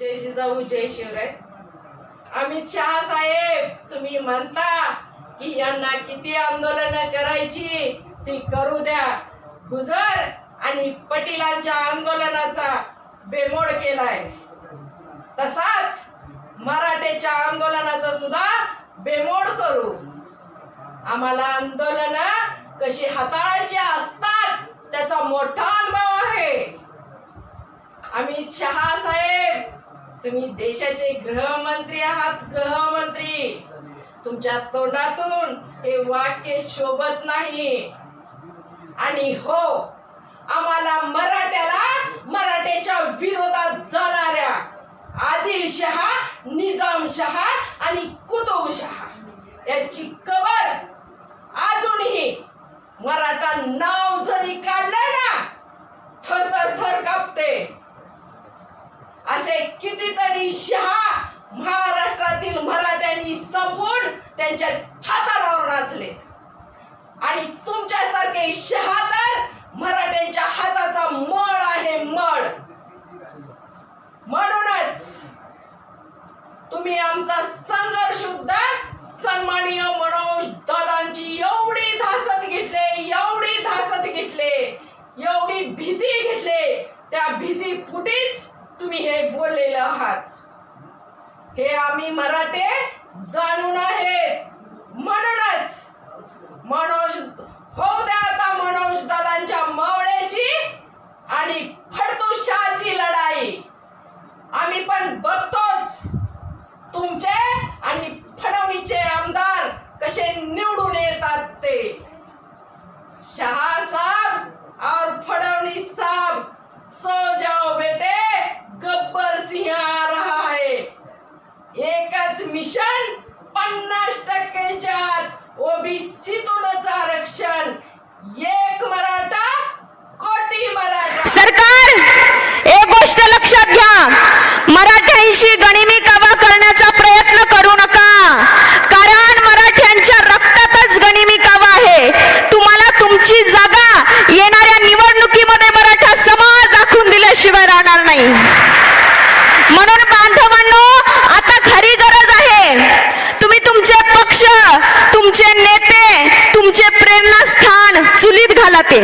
जय जिजाऊ जय शिवराय. अमित शहा साहेब तुम्ही म्हणता की यांना किती आंदोलन करायची ती करू द्या. गुजर आणि पटीलांच्या आंदोलनाचा बेमोड केलाय. तसाच मराठेच्या आंदोलनाचा सुद्धा बेमोड करू. आम्हाला आंदोलन कशी हाताळायची असतात त्याचा मोठा अनुभव आहे. अमित शहा साहेब तुम्ही देशाचे गृहमंत्री आहात गृहमंत्री. तुमच्या तोंडातून हे वाक्य शोभत नाही. आणि हो आम्हाला मराठ्याला मराठ्याच्या विरोधात जाणाऱ्या आदिलशहा निजामशहा आणि कुतुबशहा याची कबर अजूनही मराठा नाव कितीतरी शहा महाराष्ट्रातील मराठ्यांनी संपून त्यांच्या छाताडावर नाचले. आणि तुमच्यासारखे शहा तर मराठ्यांच्या हाताचा मळ आहे मळ. म्हणूनच तुम्ही आमचा संघर्ष सुद्धा सन्माननीय मनोज दादांची एवढी धासत घेतले एवढी धासत घेतले एवढी भीती घेतले त्या भीती फुटीच तुम्ही हे बोललेलं आहात. हे आम्ही मराठे जाणून आहेत. म्हणूनच मनोज होऊ द्या आता मनोज दादांच्या मावळ्याची आणि फडतुशाची लढाई. आम्ही पण बघतोच. तुमचे आणि फडवणीचे आमदार कसे एकच मिशन पन्नास टक्क्याच्या आत ओबीसीतूनच आरक्षण. एक मराठा कोटी मराठा. सरकार एक गोष्ट लक्षात घ्या. मरा तुमचे नेते तुमचे प्रेरणास्थान चुलीत घालाते.